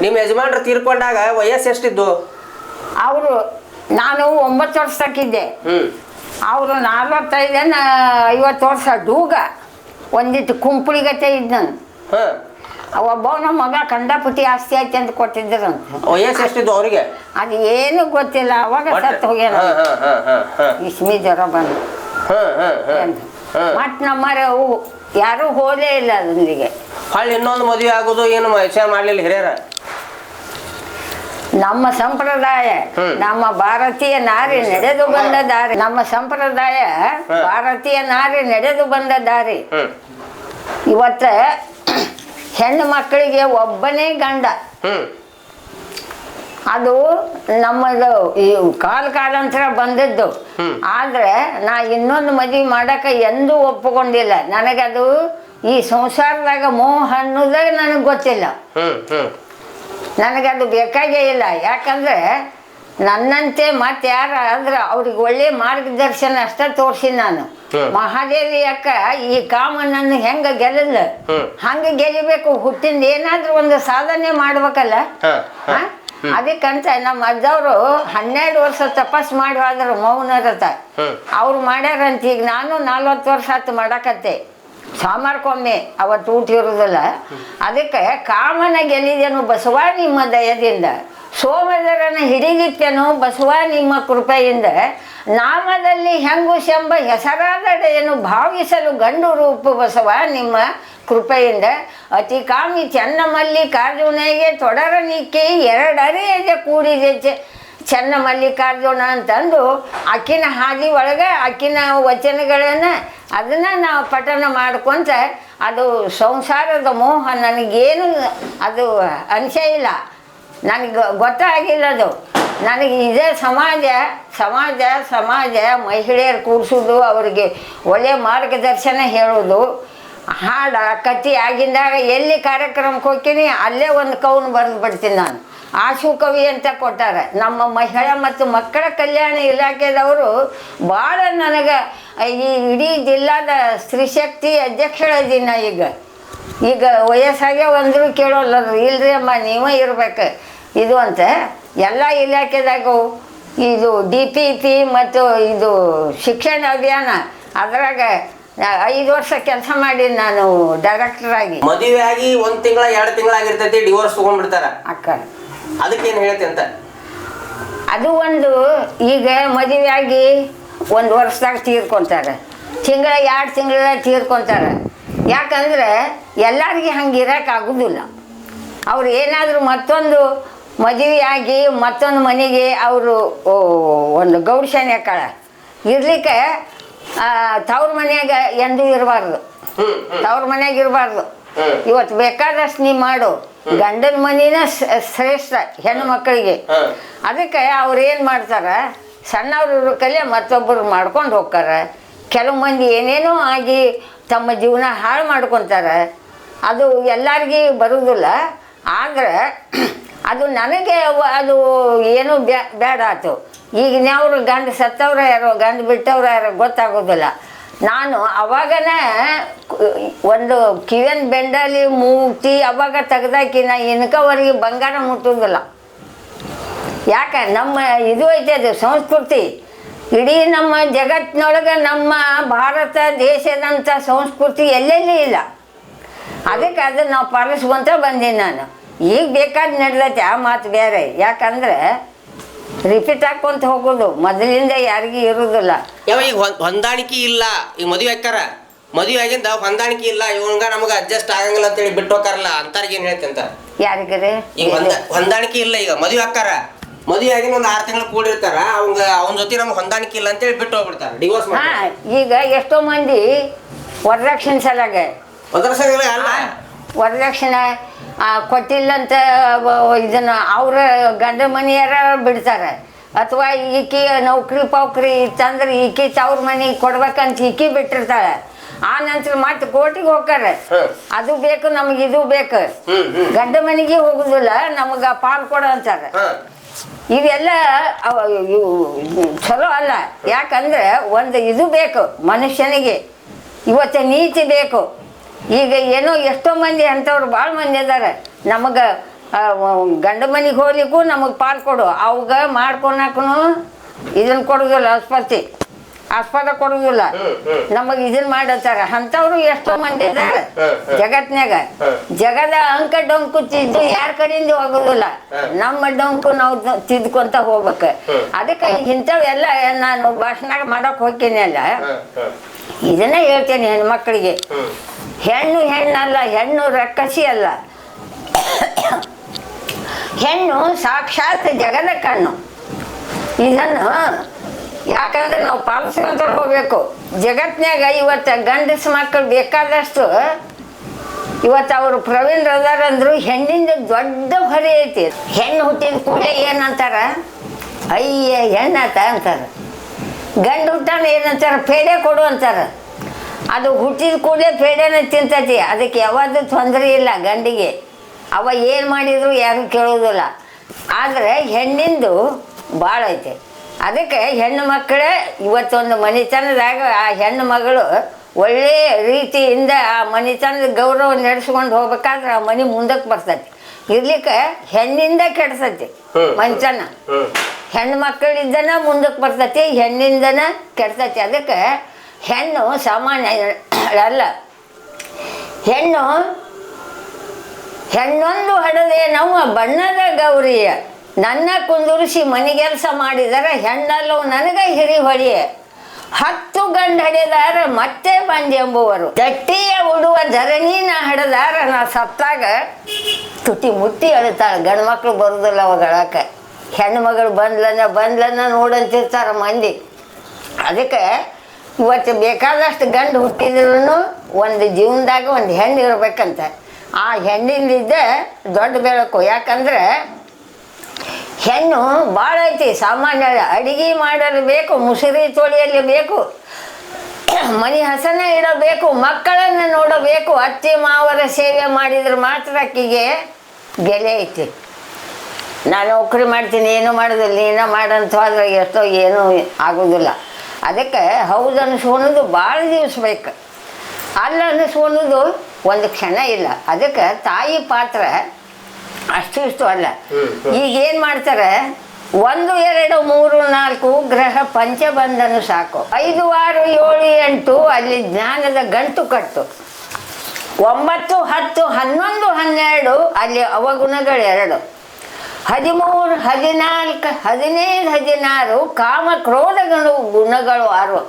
ನಿಮ್ಮ ಯಜಮಾನ್ರು ತೀರ್ಕೊಂಡಾಗ ವಯಸ್ಸು ಎಷ್ಟಿದ್ದು? ಅವರು ನಾನು ಒಂಬತ್ತು ವರ್ಷಕ್ಕಿದ್ದೆ. ಹ್ಮ್. ಅವರು ನಲವತ್ತೈದನ ಐವತ್ತು ವರ್ಷ ಡೂಗ ಒಂದಿಟ್ಟು ಕುಂಪುಳಿಗತೆ ಇದ್ದ ಹಾ. ಒಬ್ಬವನ ಮಗ ಕಂಡಪುಟಿ ಆಸ್ತಿ ಐತೆ ಅಂತ ಕೊಟ್ಟಿದ್ದರು ವಯಸ್ಸು ಎಷ್ಟಿದ್ದು ಅವರಿಗೆ? ಅದು ಏನು ಗೊತ್ತಿಲ್ಲ ಅವಾಗ ಸತ್ತು ಹೋಗ್ಯಾರ ಇಸ್ಮಿ ಜ್ವರ ಬಂದು ಮತ್ ಹಾ ಯಾರು ಹಾ. ನಮ್ಮರೆ ಅವು ಯಾರೂ ಹೋದೇ ಇಲ್ಲ ಅದೊಂದಿಗೆ ಹೊಳ್ಳಿ ಇನ್ನೊಂದು ಮದುವೆ ಆಗೋದು ಏನು ವಿಚಾರ ಮಾಡ್ಲಿಲ್ಲ ಹಿರಿಯರ? ನಮ್ಮ ಸಂಪ್ರದಾಯ ನಮ್ಮ ಭಾರತೀಯ ನಾರಿ ನಡೆದು ಬಂದ ದಾರಿ. ನಮ್ಮ ಸಂಪ್ರದಾಯ ಭಾರತೀಯ ನಾರಿ ನಡೆದು ಬಂದ ದಾರಿ. ಇವತ್ತ ಹೆಣ್ಣು ಮಕ್ಕಳಿಗೆ ಒಬ್ಬನೇ ಗಂಡ. ಅದು ನಮ್ಮದು ಈ ಕಾಲ ಕಾಲಂತರ ಬಂದದ್ದು. ಆದ್ರೆ ನಾ ಇನ್ನೊಂದು ಮದಿ ಮಾಡಕ ಎಂದೂ ಒಪ್ಪಿಕೊಂಡಿಲ್ಲ. ನನಗದು ಈ ಸಂಸಾರದಾಗ ಮೋಹ ಅನ್ನೋದಾಗ ನನಗೆ ಗೊತ್ತಿಲ್ಲ. ನನಗದು ಬೇಕಾಗೇ ಇಲ್ಲ. ಯಾಕಂದ್ರೆ ನನ್ನಂತೆ ಮತ್ತೆ ಯಾರು ಆದ್ರೆ ಅವ್ರಿಗೆ ಒಳ್ಳೆ ಮಾರ್ಗದರ್ಶನ ಅಷ್ಟೇ ತೋರಿಸಿ ನಾನು. ಮಹಾದೇವಿ ಅಕ್ಕ ಈ ಕಾಮನನ್ನು ಹೆಂಗ ಗೆಲ್ಲಲ್ಲ. ಹಂಗ ಗೆಲ್ಲಬೇಕು ಹುಟ್ಟಿಂದ ಏನಾದ್ರೂ ಒಂದು ಸಾಧನೆ ಮಾಡ್ಬೇಕಲ್ಲ? ಅದಕ್ಕಂತ ನಮ್ಮ ಅಜ್ಜವರು ಹನ್ನೆರಡು ವರ್ಷ ತಪಸ್ ಮಾಡಿ ಹೋದ್ರು ಮೌನರತ. ಹ್ಮ್. ಅವ್ರು ಮಾಡ್ಯಾರಂತ ಈಗ ನಾನು ನಲ್ವತ್ತು ವರ್ಷ ಆತು ಮಾಡಕತ್ತೆ. ಸಾಮಾರ್ಕೊಮ್ಮೆ ಅವತ್ತು ಊಟ ಅದಕ್ಕೆ ಕಾಮನ ಗೆಲ್ಲಿದೆನು ಬಸವ ನಿಮ್ಮ ದಯದಿಂದ, ಸೋಮದರನ ಹಿಡಿದಿತ್ತೇನು ಬಸವ ನಿಮ್ಮ ಕೃಪೆಯಿಂದ, ನಾಮದಲ್ಲಿ ಹೆಂಗು ಶಂಬ ಹೆಸರಾದಡೆಯನ್ನು ಭಾವಿಸಲು ಗಂಡು ರೂಪ ಬಸವ ನಿಮ್ಮ ಕೃಪೆಯಿಂದ, ಅತಿ ಕಾಮಿ ಚೆನ್ನಮಲ್ಲಿ ಕಾರ್ಜುನೆಗೆ ತೊಡರ ನಿಕ್ಕಿ ಎರಡರೆಯದೆ ಕೂಡಿದೆ ಚೆನ್ನ ಮಲ್ಲಿಕಾರ್ಜುನ ಅಂತಂದು ಅಕ್ಕಿನ ಹಾದಿ ಒಳಗೆ ಅಕ್ಕಿನ ವಚನಗಳನ್ನು ಅದನ್ನು ನಾವು ಪಠನ ಮಾಡ್ಕೊಂತ ಅದು ಸಂಸಾರದ ಮೋಹ ನನಗೇನು ಅದು ಅನಿಸೇ ಇಲ್ಲ. ನನಗೆ ಗೊತ್ತಾಗಿಲ್ಲ ಅದು. ನನಗೆ ಇದೇ ಸಮಾಜ ಸಮಾಜ ಸಮಾಜ ಮಹಿಳೆಯರು ಕೂರಿಸೋದು, ಅವರಿಗೆ ಒಳ್ಳೆಯ ಮಾರ್ಗದರ್ಶನ ಹೇಳೋದು. ಹಾಡ ಕತ್ತಿ ಆಗಿಂದಾಗ ಎಲ್ಲಿ ಕಾರ್ಯಕ್ರಮಕ್ಕೆ ಹೋಗ್ತೀನಿ, ಅಲ್ಲೇ ಒಂದು ಕೌನ್ ಬರೆದು ಬಿಡ್ತೀನಿ ನಾನು. ಆಶು ಕವಿ ಅಂತ ಕೊಟ್ಟಾರೆ. ನಮ್ಮ ಮಹಿಳಾ ಮತ್ತು ಮಕ್ಕಳ ಕಲ್ಯಾಣ ಇಲಾಖೆದವರು ಭಾಳ ನನಗೆ ಈ ಇಡೀ ಜಿಲ್ಲಾದ ಸ್ತ್ರೀಶಕ್ತಿ ಅಧ್ಯಕ್ಷಳದಿನ ಈಗ. ಈಗ ವಯಸ್ಸಾಗೆ ಒಂದರೂ ಕೇಳೋಲ್ಲ ಇಲ್ರಿ ಅಮ್ಮ ನೀವೇ ಇರ್ಬೇಕು. ಇದು ಅಂತ. ಎಲ್ಲ ಇಲಾಖೆದಾಗೂ ಇದು ಡಿ ಪಿ ಪಿ ಮತ್ತು ಇದು ಶಿಕ್ಷಣ ಅಭಿಯಾನ ಅದರಾಗ ಐದು ವರ್ಷ ಕೆಲಸ ಮಾಡಿ ನಾನು ಡೈರೆಕ್ಟರ್ ಆಗಿ. ಮದುವೆ ಆಗಿ ಒಂದ್ ತಿಂಗಳ ಎರಡು ತಿಂಗಳಾಗಿರ್ತೈತಿ ಡಿವೋರ್ಸ್ ತಗೊಂಡ್ಬಿಡ್ತಾರ. ಅಕ್ಕ. ಅದಕ್ಕೇನು ಹೇಳ್ತಿ ಅಂತ? ಅದು ಒಂದು ಈಗ ಮದುವೆಯಾಗಿ ಒಂದು ವರ್ಷದಾಗ ತೀರ್ಕೊಂತಾರೆ. ತಿಂಗಳ ಎರಡು ತಿಂಗಳ ತೀರ್ಕೊಂತಾರೆ. ಯಾಕಂದ್ರೆ ಎಲ್ಲರಿಗೆ ಹಂಗೆ ಇರೋಕ್ಕಾಗೋದಿಲ್ಲ. ಅವ್ರು ಏನಾದರೂ ಮತ್ತೊಂದು ಮದುವೆಯಾಗಿ ಮತ್ತೊಂದು ಮನೆಗೆ ಅವರು ಒಂದು ಗೌಡ್ಶಾನೆ ಕಾಳ. ಇರ್ಲಿಕ್ಕೆ ತವ್ರ ಮನೆಯಾಗ ಎಂದೂ ಇರಬಾರ್ದು. ತವ್ರ ಮನೆಯಾಗ ಇರಬಾರ್ದು. ಇವತ್ತು ಬೇಕಾದಷ್ಟು ನೀ ಮಾಡು. ಗಂಡನ ಮನಿನ ಶ್ರೇಷ್ಠ ಹೆಣ್ಣು ಮಕ್ಕಳಿಗೆ. ಅದಕ್ಕೆ ಅವ್ರು ಏನು ಮಾಡ್ತಾರೆ? ಸಣ್ಣವ್ರವ್ರ ಕಲೆ ಮತ್ತೊಬ್ಬರು ಮಾಡ್ಕೊಂಡು ಹೋಗ್ತಾರೆ. ಕೆಲವು ಮಂದಿ ಏನೇನೋ ಆಗಿ ತಮ್ಮ ಜೀವನ ಹಾಳು ಮಾಡ್ಕೊತಾರೆ. ಅದು ಎಲ್ಲರಿಗೂ ಬರುವುದಿಲ್ಲ ಆದರೆ ಅದು ನನಗೆ ಅದು ಏನು ಬ್ಯಾ ಬೇಡ ಆಯ್ತು ಈಗಿನವ್ರು ಗಂಡ ಸತ್ತವ್ರ ಯಾರೋ ಗಂಡ ಬಿಟ್ಟವ್ರ ಯಾರೋ ಗೊತ್ತಾಗೋದಿಲ್ಲ. ನಾನು ಅವಾಗನೇ ಒಂದು ಕಿವಿಯನ್ ಬೆಂಡಲ್ಲಿ ಮೂತಿ ಅವಾಗ ತೆಗ್ದಾಕಿನ ಇನ್ಕವರೆಗೆ ಬಂಗಾರ ಮುಟ್ಟೋದಿಲ್ಲ. ಯಾಕೆ? ನಮ್ಮ ಇದು ಐತೆ ಅದು ಸಂಸ್ಕೃತಿ. ಇಡೀ ನಮ್ಮ ಜಗತ್ತಿನೊಳಗೆ ನಮ್ಮ ಭಾರತ ದೇಶದಂಥ ಸಂಸ್ಕೃತಿ ಎಲ್ಲೆಲ್ಲಿ ಇಲ್ಲ? ಅದಕ್ಕೆ ಅದನ್ನು ನಾವು ಪಾಲಿಸ್ಕೊಂತ ಬಂದೀನಿ ನಾನು. ಈಗ ಬೇಕಾದ ನಡ್ದೈತೆ ಆ ಮಾತು ಬೇರೆ. ಯಾಕಂದ್ರೆ ರಿಪೀಟ್ ಹಾಕೊಂತ ಹೋಗೋದು. ಮೊದಲಿಂದ ಯಾರಿಗೂ ಇರೋದಿಲ್ಲ. ಯಾವ ಈಗ ಹೊಂದ್- ಹೊಂದಾಣಿಕೆ ಇಲ್ಲ. ಈಗ ಮದುವೆ ಹಾಕ್ಯಾರ ಮದುವೆ ಆಗಿಂದ ಹೊಂದಾಣಿಕೆ ಇಲ್ಲ. ಇವಂಗ ನಮಗ ಅಡ್ಜಸ್ಟ್ ಆಗಂಗಿಲ್ಲ ಅಂತೇಳಿ ಬಿಟ್ಟು ಹೋಗಾರಲ್ಲ ಅಂತಾರಿಗೆ ಏನ್ ಹೇಳ್ತಂತ ಅಂತ? ಯಾರಿಗರೆ? ಈಗ ಹೊಂದ ಹೊಂದಾಣಿಕೆ ಇಲ್ಲ ಈಗ. ಮದುವೆ ಹಾಕಾರ ಮದುವೆ ಆಗಿನ ಒಂದು ಆರು ತಿಂಗಳು ಕೂಡಿರ್ತಾರ. ಅವಂಗ ಅವನ ಜೊತೆ ನಮ್ಗೆ ಹೊಂದಾಣಿಕೆ ಇಲ್ಲ ಅಂತೇಳಿ ಬಿಟ್ಟು ಹೋಗ್ಬಿಡ್ತಾರ. ಡಿವೋರ್ಸ್ ಹಾ ಈಗ ಎಷ್ಟೋ ಮಂದಿ ವರದಕ್ಷಿಣೆ ಸಲಾಗ. ಒಂದರ ಸಲ ಅಲ್ಲ ವರದಕ್ಷಿಣೆ ಕೊಟ್ಟಿಲ್ಲಂತ ಅಂತ ಇದನ್ನ ಅವ್ರ ಗಂಡ ಮನೆಯರ ಬಿಡ್ತಾರೆ. ಅಥವಾ ಈಕಿ ನೌಕರಿ ಪೌಕ್ರಿ ಇತ್ತಂದ್ರೆ ಈಕಿ ತವ್ರ ಮನೆಗೆ ಕೊಡ್ಬೇಕಂತ ಈಕಿ ಬಿಟ್ಟಿರ್ತಾಳೆ. ಆ ನಂತರ ಮತ್ತೆ ಕೋರ್ಟಿಗೆ ಹೋಗ್ತಾರೆ. ಅದು ಬೇಕು ನಮಗೆ ಇದು ಬೇಕು. ಗಂಡ ಮನೆಗೆ ಹೋಗುದಿಲ್ಲ ನಮಗ ಪಾಲ್ ಕೊಡ ಅಂತಾರೆ. ಇವೆಲ್ಲ ಚಲೋ ಅಲ್ಲ. ಯಾಕಂದ್ರೆ ಒಂದು ಇದು ಬೇಕು ಮನುಷ್ಯನಿಗೆ. ಇವತ್ತು ನೀತಿ ಬೇಕು. ಈಗ ಏನೋ ಎಷ್ಟೋ ಮಂದಿ ಅಂಥವ್ರು ಭಾಳ ಮಂದಿ ಅದಾರೆ. ನಮಗೆ ಗಂಡ ಮನೆಗೆ ಹೋಗ್ಲಿಕ್ಕೂ ನಮಗೆ ಪಾಲ್ ಕೊಡು. ಅವಾಗ ಮಾಡ್ಕೊಳಕ್ಕೂ ಇದನ್ನು ಕೊಡೋದಿಲ್ಲ ಆಸ್ಪತ್ರೆ. ಆಸ್ಪತ್ರೆ ಕೊಡೋದಿಲ್ಲ. ನಮಗೆ ಇದನ್ನು ಮಾಡತ್ತಾರೆ ಅಂಥವ್ರು ಎಷ್ಟೋ ಮಂದಿ ಇದ್ದಾರೆ ಹ್ಮ್. ಜಗದ ಅಂಕ ಡೊಂಕು ತಿದ್ದು ಯಾರ ಕಡೆಯಿಂದ ಹೋಗೋದಿಲ್ಲ. ನಮ್ಮ ಡೊಂಕು ನಾವು ತಿದ್ಕೊಂತ ಹೋಗ್ಬೇಕು. ಅದಕ್ಕೆ ಇಂಥವೆಲ್ಲ ನಾನು ಭಾಷಣ ಮಾಡೋಕೆ ಹೋಗ್ತೀನಿ ಅಲ್ಲ. ಇದನ್ನ ಹೇಳ್ತೇನೆ ಹೆಣ್ಮಕ್ಳಿಗೆ. ಹೆಣ್ಣು ಹೆಣ್ಣಲ್ಲ, ಹೆಣ್ಣು ರಕ್ಕಸಿ ಅಲ್ಲ. ಹೆಣ್ಣು ಸಾಕ್ಷಾತ್ ಜಗದ ಕಣ್ಣು. ಇದನ್ನು ಯಾಕಂದ್ರೆ ನಾವು ಪಾಲಿಸ್ಕೊಂತ ಹೋಗ್ಬೇಕು ಜಗತ್ನಾಗ ಇವತ್ತು ಗಂಡಸ ಮಕ್ಕಳು ಬೇಕಾದಷ್ಟು, ಇವತ್ತು ಅವರು ಪ್ರವೀಣ್ ಅಂದ್ರು ಹೆಣ್ಣಿಂದ ದೊಡ್ಡ ಹೊರೆ ಐತಿ. ಹೆಣ್ಣು ಹುಟ್ಟಿದ ಕೂಡಲೇ ಏನಂತಾರ? ಅಯ್ಯ, ಹೆಣ್ಣಾತ ಅಂತಾರ. ಗಂಡು ಹುಟ್ಟಾನ ಏನಂತಾರ? ಪೇಡೆ ಕೊಡು ಅಂತಾರ. ಅದು ಹುಟ್ಟಿದ ಕೂಡಲೇ ಪೇಡೆನ ತಿಂತತಿ. ಅದಕ್ಕೆ ಯಾವುದು ತೊಂದರೆ ಇಲ್ಲ ಗಂಡಿಗೆ. ಅವ ಏನು ಮಾಡಿದ್ರು ಯಾರು ಕೇಳೋದಿಲ್ಲ. ಆದರೆ ಹೆಣ್ಣಿಂದು ಭಾಳ ಐತೆ. ಅದಕ್ಕೆ ಹೆಣ್ಣು ಮಕ್ಕಳೇ ಇವತ್ತೊಂದು ಮನೆತನದಾಗ ಆ ಹೆಣ್ಣು ಮಗಳು ಒಳ್ಳೆಯ ರೀತಿಯಿಂದ ಆ ಮನೆತನದ ಗೌರವ ನಡೆಸ್ಕೊಂಡು ಹೋಗ್ಬೇಕಾದ್ರೆ ಆ ಮನೆ ಮುಂದಕ್ಕೆ ಬರ್ತೈತಿ. ಇರ್ಲಿಕ್ಕೆ ಹೆಣ್ಣಿಂದ ಕೆಡ್ಸತಿ ಮಂಚನ ಮನೆತನ. ಹೆಣ್ಣು ಮಕ್ಕಳಿಂದನ ಮುಂದಕ್ಕೆ ಬರ್ತತಿ ಹೆಣ್ಣಿಂದನ ಕೆಡ್ಸತಿ. ಅದಕ್ಕೆ ಹೆಣ್ಣು ಸಾಮಾನ್ಯ ಅಲ್ಲ ಹೆಣ್ಣು, ಹೆಣ್ಣೊಂದು ಹಡದೆ ನಮ್ಮ ಬಣ್ಣದ ಗೌರಿಯ ನನ್ನ ಕುಂದುರಿಸಿ ಮನೆಗೆಲಸ ಮಾಡಿದರೆ ಹೆಣ್ಣಲ್ಲೋ ನನಗೆ ಹಿರಿ ಹೊಳಿಯ. ಹತ್ತು ಗಂಡು ಹಡೆದಾರ ಮತ್ತೆ ಬಂದೆಂಬುವರು ಗಟ್ಟಿಯ ಉಡುವ ಧರಣಿನ ಹಡದಾರ ನಾ ಸತ್ತಾಗ ತುಟಿ ಮುಟ್ಟಿ ಅಳ್ತಾಳೆ ಗಂಡು ಮಕ್ಳು ಬರುದಿಲ್ಲ ಅವಾಗ ಹೆಣ್ಣು ಮಗಳು ಬಂದ್ಲನ್ನ ಬಂದ್ಲನ್ನ ನೋಡಂತಿರ್ತಾರ ಮಂದಿ. ಅದಕ್ಕೆ ಇವತ್ತು ಬೇಕಾದಷ್ಟು ಗಂಡು ಹುಟ್ಟಿದ್ರು ಒಂದು ಜೀವನದಾಗ ಒಂದು ಹೆಣ್ಣು ಇರಬೇಕಂತ. ಆ ಹೆಣ್ಣಿಂದಿದ್ದ ದೊಡ್ಡ ಬೆಳಕು. ಯಾಕಂದ್ರೆ ಹೆಣ್ಣು ಭಾಳ ಐತಿ. ಸಾಮಾನ್ಯ ಅಡಿಗೆ ಮಾಡಲು ಬೇಕು, ಮುಸುರಿ ತೊಳೆಯಲು ಬೇಕು, ಮನೆ ಹಸನ ಇಡಬೇಕು, ಮಕ್ಕಳನ್ನು ನೋಡಬೇಕು, ಅತ್ತೆ ಮಾವರ ಸೇವೆ ಮಾಡಿದ್ರೆ ಮಾತ್ರ ಅಕ್ಕಿಗೆ ಗೆಲೆ ಐತಿ. ನಾನು ನೌಕರಿ ಮಾಡ್ತೀನಿ, ಏನು ಮಾಡೋದಿಲ್ಲ ನೀನು ಮಾಡಂತ ಹೋದ್ರೆ ಎಷ್ಟೋ ಏನೂ ಆಗೋದಿಲ್ಲ. ಅದಕ್ಕೆ ಹೌದು ಅನಿಸ್ಕೊಳೋದು ಭಾಳ ದಿವಸ ಬೇಕು. ಅಲ್ಲ ಅನಿಸ್ಕೊಳೋದು ಒಂದು ಕ್ಷಣ ಇಲ್ಲ. ಅದಕ್ಕೆ ತಾಯಿ ಪಾತ್ರ ಅಷ್ಟು ಇಷ್ಟು ಅಲ್ಲ. ಈಗ ಏನು ಮಾಡ್ತಾರೆ? ಒಂದು ಎರಡು ಮೂರು ನಾಲ್ಕು ಗ್ರಹ ಪಂಚಬಂಧನ ಸಾಕು. ಐದು ಆರು ಏಳು ಎಂಟು ಅಲ್ಲಿ ಜ್ಞಾನದ ಗಂಟು ಕಟ್ಟು. ಒಂಬತ್ತು ಹತ್ತು ಹನ್ನೊಂದು ಹನ್ನೆರಡು ಅಲ್ಲಿ ಅವಗುಣಗಳು ಎರಡು ಹದಿಮೂರು ಹದಿನಾಲ್ಕು ಹದಿನೈದು ಹದಿನಾರು ಕಾಮ ಕ್ರೋಧಗಳು ಗುಣಗಳು ಆರು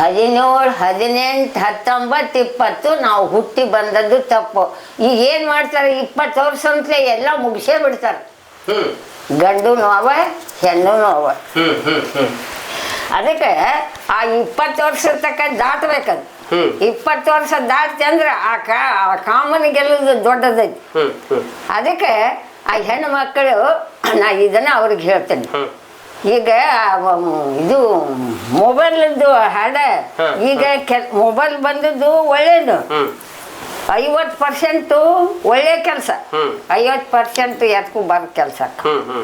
ಹದಿನೇಳು ಹದಿನೆಂಟು ಹತ್ತೊಂಬತ್ತು ಇಪ್ಪತ್ತು ನಾವು ಹುಟ್ಟಿ ಬಂದದ್ದು ತಪ್ಪು ಈಗ ಏನು ಮಾಡ್ತಾರೆ ಇಪ್ಪತ್ತು ವರ್ಷ ಅಂತಲೇ ಎಲ್ಲ ಮುಗಿಸೇ ಬಿಡ್ತಾರೆ. ಗಂಡು ಅವ ಹೆಣ್ಣು ಅವ. ಅದಕ್ಕೆ ಆ ಇಪ್ಪತ್ತು ವರ್ಷ ತಕ್ಕ ದಾಟಬೇಕದು. ಇಪ್ಪತ್ತು ವರ್ಷ ದಾಟ್ತಿ ಅಂದ್ರೆ ಆ ಕಾ ಆ ಕಾಮನ ಗೆಲ್ಲೋದು ದೊಡ್ಡದೈತಿ. ಅದಕ್ಕೆ ಆ ಹೆಣ್ಣು ಮಕ್ಕಳು ನಾ ಇದನ್ನ ಅವ್ರಿಗೆ ಹೇಳ್ತೇನೆ. ಈಗ ಇದು ಮೊಬೈಲ್ದು ಹಾಡ ಈಗ ಮೊಬೈಲ್ ಬಂದದ್ದು ಒಳ್ಳೇದು. ಐವತ್ ಐವತ್ತು ಪರ್ಸೆಂಟು ಒಳ್ಳೆ ಕೆಲಸ. ಐವತ್ ಐವತ್ತು ಪರ್ಸೆಂಟ್ ಯಾಕೂ ಬರೋ ಕೆಲಸ.